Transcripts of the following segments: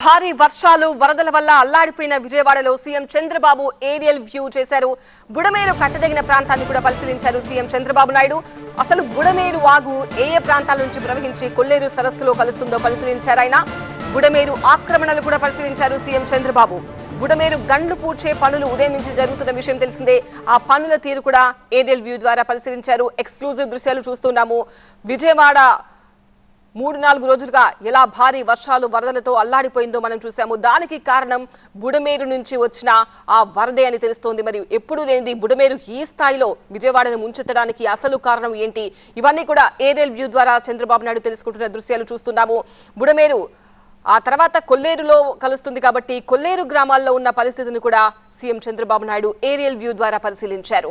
భారీ వర్షాలు వరదల వల్ల అల్లాడిపోయిన విజయవాడలో సీఎం చంద్రబాబు ఏరియల్ వ్యూ చేశారు. బుడమేరు కట్టదగిన ప్రాంతాన్ని కూడా పరిశీలించారు సీఎం చంద్రబాబు నాయుడు. అసలు బుడమేరు వాగు ఏ ఏ ప్రాంతాల నుంచి ప్రవహించి కొల్లేరు సరస్సులో కలుస్తుందో పరిశీలించారు ఆయన. బుడమేరు ఆక్రమణలు కూడా పరిశీలించారు సీఎం చంద్రబాబు. బుడమేరు గండ్లు పూడ్చే పనులు ఉదయం నుంచి జరుగుతున్న విషయం తెలిసిందే. ఆ పనుల తీరు కూడా ఏరియల్ వ్యూ ద్వారా పరిశీలించారు. ఎక్స్క్లూజివ్ దృశ్యాలు చూస్తున్నాము. విజయవాడ మూడు నాలుగు రోజులుగా ఎలా భారీ వర్షాలు వరదలతో అల్లాడిపోయిందో మనం చూసాము దానికి కారణం బుడమేరు నుంచి వచ్చిన ఆ వరదే అని తెలుస్తోంది. మరి ఎప్పుడు లేనిది బుడమేరు ఈ స్థాయిలో విజయవాడను ముంచెత్తడానికి అసలు కారణం ఏంటి? ఇవన్నీ కూడా ఏరియల్ వ్యూ ద్వారా చంద్రబాబు నాయుడు తెలుసుకుంటున్న దృశ్యాలు చూస్తున్నాము. బుడమేరు ఆ తర్వాత కొల్లేరులో కలుస్తుంది కాబట్టి కొల్లేరు గ్రామాల్లో ఉన్న పరిస్థితిని కూడా CM Chandrababu Naidu aerial view ద్వారా పరిశీలించారు.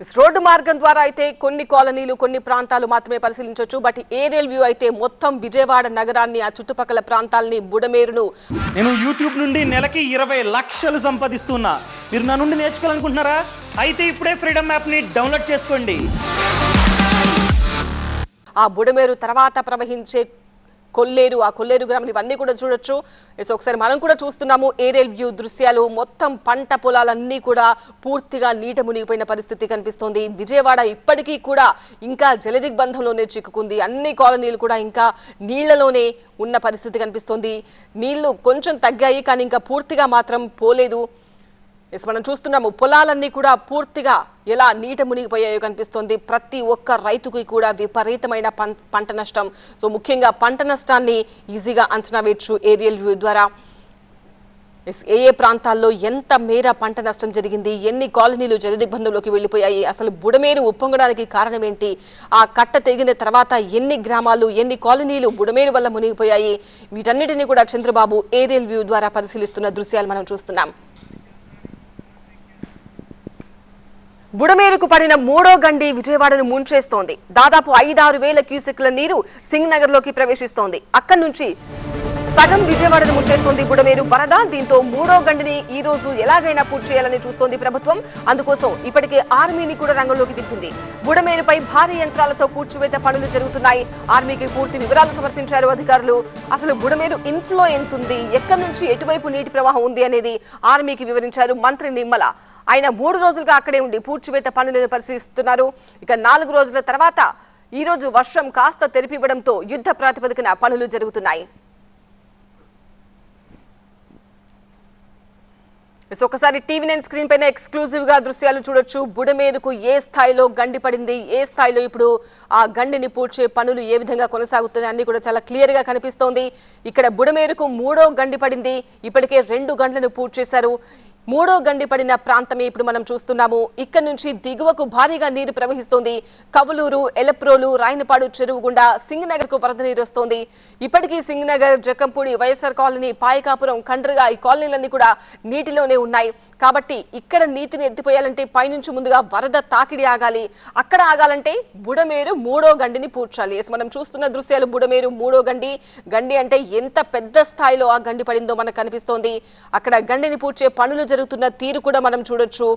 రోడ్డు మార్గం ద్వారా అయితే కొన్ని కాలనీలు కొన్ని ప్రాంతాలు మాత్రమే పరిశీలించవచ్చు బట్ ఏరియల్ వ్యూ అయితే మొత్తం విజయవాడ నగరాన్ని ఆ చుట్టుపక్కల ప్రాంతాలని బుడమేరును. నేను యూట్యూబ్ నుండి నెలకి ఇరవై లక్షలు సంపాదిస్తున్నా. మీరు నా నుండి నేర్చుకోవాలనుకుంటున్నారా? అయితే ఇప్పుడే ఫ్రీడమ్ యాప్ని డౌన్లోడ్ చేసుకోండి. ఆ బుడమేరు తర్వాత ప్రవహించే కొల్లేరు ఆ కొల్లేరు గ్రామాలు ఇవన్నీ కూడా చూడొచ్చు. ఎస్ ఒకసారి మనం కూడా చూస్తున్నాము ఏరియల్ వ్యూ దృశ్యాలు. మొత్తం పంట పొలాలన్నీ కూడా పూర్తిగా నీట మునిగిపోయిన పరిస్థితి కనిపిస్తోంది. విజయవాడ ఇప్పటికీ కూడా ఇంకా జలదిగ్బంధంలోనే చిక్కుకుంది. అన్ని కాలనీలు కూడా ఇంకా నీళ్ళలోనే ఉన్న పరిస్థితి కనిపిస్తోంది. నీళ్ళు కొంచెం తగ్గాయి కానీ ఇంకా పూర్తిగా మాత్రం పోలేదు. ఎస్ మనం చూస్తున్నాము పొలాలన్నీ కూడా పూర్తిగా ఎలా నీట మునిగిపోయాయో కనిపిస్తోంది. ప్రతి ఒక్క రైతుకి కూడా విపరీతమైన పం- పంట నష్టం. సో ముఖ్యంగా పంట నష్టాన్ని ఈజీగా అంచనా వేయచ్చు ఏరియల్ వ్యూ ద్వారా. ఎస్ ఏ ఏ ప్రాంతాల్లో ఎంత మేర పంట నష్టం జరిగింది ఎన్ని కాలనీలు జలదిగ్బంధంలోకి వెళ్ళిపోయాయి అసలు బుడమేరు ఉప్పొంగడానికి కారణం ఏంటి ఆ కట్ట తెగిన తర్వాత ఎన్ని గ్రామాలు ఎన్ని కాలనీలు బుడమేరు వల్ల మునిగిపోయాయి వీటన్నిటిని కూడా చంద్రబాబు ఏరియల్ వ్యూ ద్వారా పరిశీలిస్తున్న దృశ్యాలు మనం చూస్తున్నాం. బుడమేరుకు పడిన మూడో గండి విజయవాడను ముంచేస్తోంది. దాదాపు ఐదారు వేల క్యూసెక్ల నీరు సింగ్ నగర్లోకి ప్రవేశిస్తోంది. అక్కడి నుంచి సగం విజయవాడను ముంచేస్తోంది బుడమేరు వరద. దీంతో మూడో గండిని ఈ రోజు ఎలాగైనా పూర్తి చేయాలని చూస్తోంది ప్రభుత్వం. అందుకోసం ఇప్పటికే ఆర్మీని కూడా రంగంలోకి దింపింది. బుడమేరుపై భారీ యంత్రాలతో పూడ్చివేత పనులు జరుగుతున్నాయి. ఆర్మీకి పూర్తి వివరాలు సమర్పించారు అధికారులు. అసలు బుడమేరు ఇన్ఫ్లో ఎంతుంది? ఎక్కడి నుంచి ఎటువైపు నీటి ప్రవాహం ఉంది అనేది ఆర్మీకి వివరించారు మంత్రి నిమ్మల ఆయన మూడు రోజులుగా అక్కడే ఉండి పూడ్చివేత పనులను పరిశీలిస్తున్నారు. ఇక నాలుగు రోజుల తర్వాత ఈ రోజు వర్షం కాస్త తెరిపివ్వడంతో యుద్ధ ప్రాతిపదికన పనులు జరుగుతున్నాయి. ఒకసారి టీవీ నైన్ స్క్రీన్ పైన ఎక్స్క్లూజివ్గా దృశ్యాలు చూడొచ్చు. బుడమేరుకు ఏ స్థాయిలో గండి పడింది? ఏ స్థాయిలో ఇప్పుడు ఆ గండిని పూడ్చే పనులు ఏ విధంగా కొనసాగుతున్నాయి? అన్ని కూడా చాలా క్లియర్గా కనిపిస్తోంది. ఇక్కడ బుడమేరుకు మూడో గండి పడింది. ఇప్పటికే రెండు గంటలను పూడ్చేశారు. మూడో గండి పడిన ప్రాంతమే ఇప్పుడు మనం చూస్తున్నాము. ఇక్కడ నుంచి దిగువకు భారీగా నీరు ప్రవహిస్తోంది. కవులూరు ఎలప్రోలు రాయనపాడు చెరువు గుండా సింగనగర్కు వరద నీరు వస్తోంది. ఇప్పటికీ సింగనగర్ జకంపూడి జక్కంపూడి వైఎస్ఆర్ కాలనీ పాయకాపురం కండ్రగా ఈ కాలనీలన్నీ కూడా నీటిలోనే ఉన్నాయి. కాబట్టి ఇక్కడ నీతిని ఎత్తిపోయాలంటే పైనుంచి ముందుగా వరద తాకిడి ఆగాలి. అక్కడ ఆగాలంటే బుడమేరు మూడో గండిని పూడ్చాలి. మనం చూస్తున్న దృశ్యాలు బుడమేరు మూడో గండి. గండి అంటే ఎంత పెద్ద స్థాయిలో ఆ గండి పడిందో మనకు కనిపిస్తోంది. అక్కడ గండిని పూడ్చే పనులు జరుగుతున్న తీరు కూడా మనం చూడొచ్చు.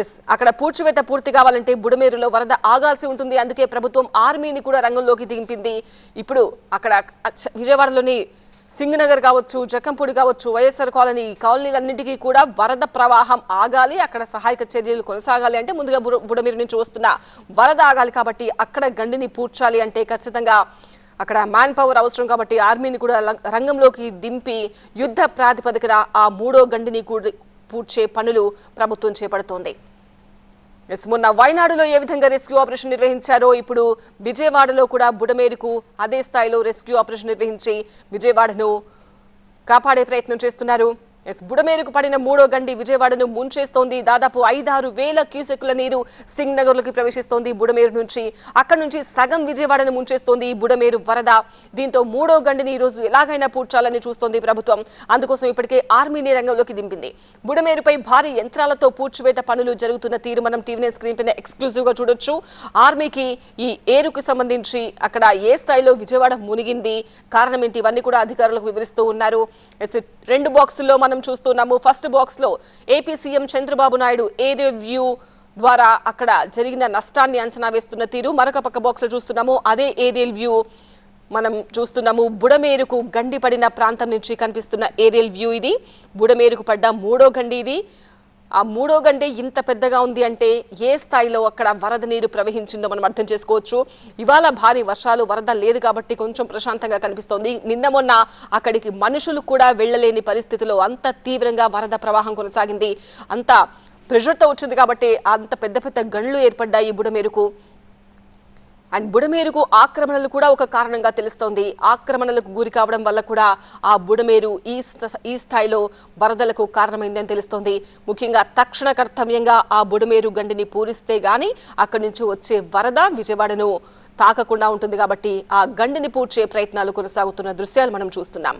ఎస్ అక్కడ పూడ్చివేత పూర్తి కావాలంటే బుడమేరులో వరద ఆగాల్సి ఉంటుంది. అందుకే ప్రభుత్వం ఆర్మీని కూడా రంగంలోకి దింపింది. ఇప్పుడు అక్కడ విజయవాడలోని సింగనగర్ కావచ్చు జక్కంపూడి కావచ్చు వైఎస్ఆర్ కాలనీ కాలనీలన్నింటికీ కూడా వరద ప్రవాహం ఆగాలి అక్కడ సహాయక చర్యలు కొనసాగాలి అంటే ముందుగా బుడమీరు నుంచి వస్తున్న వరద ఆగాలి కాబట్టి అక్కడ గండిని పూడ్చాలి అంటే ఖచ్చితంగా అక్కడ మ్యాన్ పవర్ అవసరం కాబట్టి ఆర్మీని కూడా రంగంలోకి దింపి యుద్ధ ప్రాతిపదికన ఆ మూడో గండిని కూడా పూడ్చే పనులు ప్రభుత్వం చేపడుతోంది. ఎస్ మొన్న వైనాడులో ఏ విధంగా రెస్క్యూ ఆపరేషన్ నిర్వహించారో ఇప్పుడు విజయవాడలో కూడా బుడమేరుకు అదే స్థాయిలో రెస్క్యూ ఆపరేషన్ నిర్వహించి విజయవాడను కాపాడే ప్రయత్నం చేస్తున్నారు. ఎస్ బుడమేరుకు పడిన మూడో గండి విజయవాడను ముంచేస్తోంది. దాదాపు ఐదారు వేల క్యూసెక్కుల నీరు సింగ్ నగర్లోకి ప్రవేశిస్తోంది. బుడమేరు నుంచి అక్కడి నుంచి సగం విజయవాడను ముంచేస్తోంది బుడమేరు వరద. దీంతో మూడో గండిని ఈరోజు రోజు ఎలాగైనా పూడ్చాలని చూస్తోంది ప్రభుత్వం. అందుకోసం ఇప్పటికే ఆర్మీని రంగంలోకి దింపింది. బుడమేరుపై భారీ యంత్రాలతో పూడ్చివేత పనులు జరుగుతున్న తీరు మనం టీవీ స్క్రీన్ పైన ఎక్స్క్లూజివ్గా చూడొచ్చు. ఆర్మీకి ఈ ఏరుకు సంబంధించి అక్కడ ఏ స్థాయిలో విజయవాడ మునిగింది కారణం ఏంటి? ఇవన్నీ కూడా అధికారులకు వివరిస్తూ ఉన్నారు. ఎస్ రెండు బాక్సుల్లో మనం చూస్తున్నాము. ఫస్ట్ బాక్స్లో AP CM Chandrababu Naidu aerial view ద్వారా అక్కడ జరిగిన నష్టాన్ని అంచనా వేస్తున్న తీరు. మరొక పక్క బాక్స్లో చూస్తున్నాము. అదే ఏరియల్ వ్యూ మనం చూస్తున్నాము. బుడమేరుకు గండి పడిన ప్రాంతం నుంచి కనిపిస్తున్న ఏరియల్ వ్యూ ఇది. బుడమేరుకు పడ్డ మూడో గండి ఇది. ఆ మూడో గండే ఇంత పెద్దగా ఉంది అంటే ఏ స్థాయిలో అక్కడ వరద నీరు ప్రవహించిందో మనం అర్థం చేసుకోవచ్చు. ఇవాళ భారీ వర్షాలు వరద లేదు కాబట్టి కొంచెం ప్రశాంతంగా కనిపిస్తోంది. నిన్న మొన్న అక్కడికి మనుషులు కూడా వెళ్ళలేని పరిస్థితిలో అంత తీవ్రంగా వరద ప్రవాహం కొనసాగింది. అంత ప్రెషర్తో వచ్చింది కాబట్టి అంత పెద్ద పెద్ద గండ్లు ఏర్పడ్డాయి బుడ బుడమేరుకు. అండ్ బుడమేరుకు ఆక్రమణలు కూడా ఒక కారణంగా తెలుస్తోంది. ఆక్రమణలకు గురి కావడం వల్ల కూడా ఆ బుడమేరు ఈ స్థ- ఈ స్థాయిలో వరదలకు కారణమైందని తెలుస్తోంది. ముఖ్యంగా తక్షణ కర్తవ్యంగా ఆ బుడమేరు గండిని పూరిస్తే గాని అక్కడి నుంచి వచ్చే వరద విజయవాడను తాకకుండా ఉంటుంది కాబట్టి ఆ గండిని పూడ్చే ప్రయత్నాలు కొనసాగుతున్న దృశ్యాలు మనం చూస్తున్నాం.